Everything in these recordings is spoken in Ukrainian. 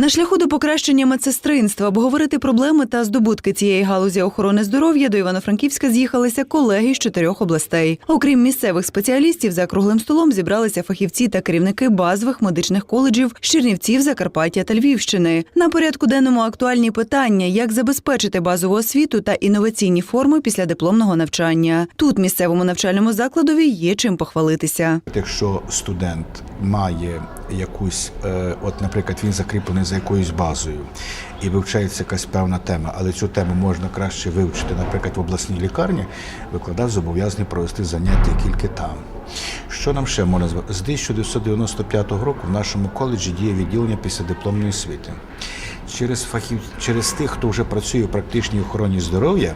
На шляху до покращення медсестринства, обговорити проблеми та здобутки цієї галузі охорони здоров'я до Івано-Франківська з'їхалися колеги з чотирьох областей. Окрім місцевих спеціалістів, за круглим столом зібралися фахівці та керівники базових медичних коледжів з Чернівців, Закарпаття та Львівщини. На порядку денному актуальні питання, як забезпечити базову освіту та інноваційні форми після дипломного навчання. Тут місцевому навчальному закладові є чим похвалитися. Якщо студент має якусь, е, от, наприклад, він закріплений за якоюсь базою і вивчається якась певна тема, але цю тему можна краще вивчити, наприклад, в обласній лікарні, викладач зобов'язаний провести заняття тільки там. Що нам ще можна звати? З 1995 року в нашому коледжі діє відділення післядипломної освіти. Через фахів, через тих, хто вже працює у практичній охороні здоров'я,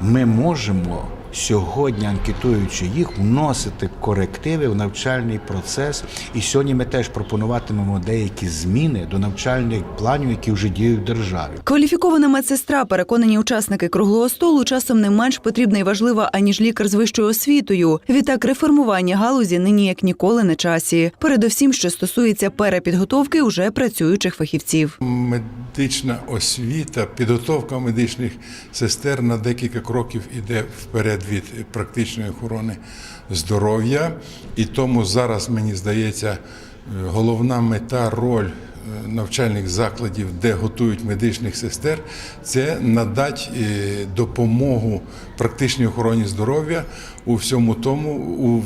ми можемо сьогодні, анкетуючи їх, вносити корективи в навчальний процес. І сьогодні ми теж пропонуватимемо деякі зміни до навчальних планів, які вже діють в державі. Кваліфікована медсестра, переконані учасники круглого столу, часом не менш потрібна і важлива, аніж лікар з вищою освітою. Відтак реформування галузі нині як ніколи на часі. Передовсім, що стосується перепідготовки уже працюючих фахівців. Медична освіта, підготовка медичних сестер на декілька кроків іде вперед від практичної охорони здоров'я. І тому зараз, мені здається, е, головна мета, роль е, навчальних закладів, де готують медичних сестер, це надати е, допомогу практичній охороні здоров'я у всьому тому, у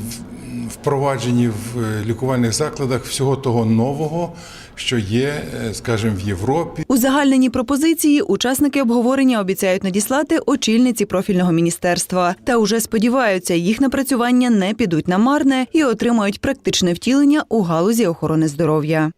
впровадженні в е, лікувальних закладах всього того нового, що є, е, скажімо, в Європі. Узагальнені пропозиції учасники обговорення обіцяють надіслати очільниці профільного міністерства. Та уже сподіваються, їх напрацювання не підуть на марне і отримають практичне втілення у галузі охорони здоров'я.